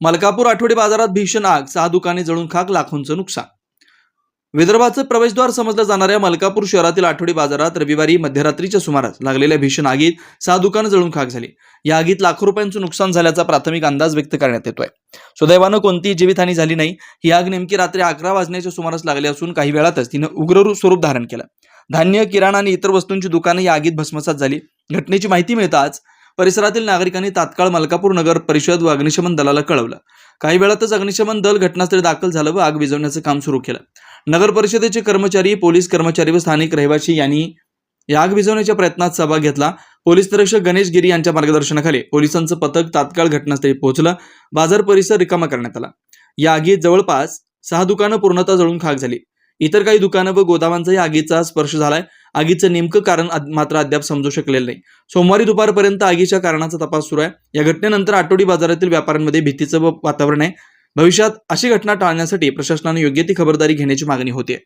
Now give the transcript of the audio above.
मलकापूर आठवडी बाजारात भीषण आग सहा दुकाने जळून खाक लाखोंचं नुकसान. विदर्भाचं प्रवेशद्वार समजलं जाणाऱ्या मलकापूर शहरातील आठवडी बाजारात रविवारी मध्यरात्रीच्या सुमारास लागलेल्या भीषण आगीत सहा दुकानं जळून खाक झाली. या आगीत लाखो रुपयांचं नुकसान झाल्याचा प्राथमिक अंदाज व्यक्त करण्यात येतोय. सुदैवानं कोणतीही जीवितहानी झाली नाही. ही आग नेमकी रात्री अकरा वाजण्याच्या सुमारास लागली असून काही वेळातच तिनं उग्र स्वरूप धारण केलं. धान्य किराणा आणि इतर वस्तूंची दुकानं या आगीत भस्मसात झाली. घटनेची माहिती मिळताच परिसरातील नागरिकांनी तात्काळ मलकापूर नगर परिषद व अग्निशमन दलाला कळवलं. काही वेळातच अग्निशमन दल घटनास्थळी दाखल झालं व आग विझवण्याचं काम सुरू केलं. नगर परिषदेचे कर्मचारी पोलीस कर्मचारी व स्थानिक रहिवासी यांनी या आग विझवण्याच्या प्रयत्नात सहभाग घेतला. पोलीस निरीक्षक गणेश गिरी यांच्या मार्गदर्शनाखाली पोलिसांचं पथक तात्काळ घटनास्थळी पोहोचलं. बाजार परिसर रिकामा करण्यात आला. या आगीत जवळपास सहा दुकानं पूर्णतः जळून खाक झाली. इतर काही दुकानं व गोदामांचाही आगीचा स्पर्श झालाय. आगीचं नेमकं कारण मात्र अद्याप समजू शकलेलं नाही. सोमवारी दुपारपर्यंत आगीच्या कारणाचा तपास सुरू आहे. या घटनेनंतर आठवडी बाजारातील व्यापाऱ्यांमध्ये भीतीचं व वातावरण आहे. भविष्यात अशी घटना टाळण्यासाठी प्रशासनाने योग्य ती खबरदारी घेण्याची मागणी होते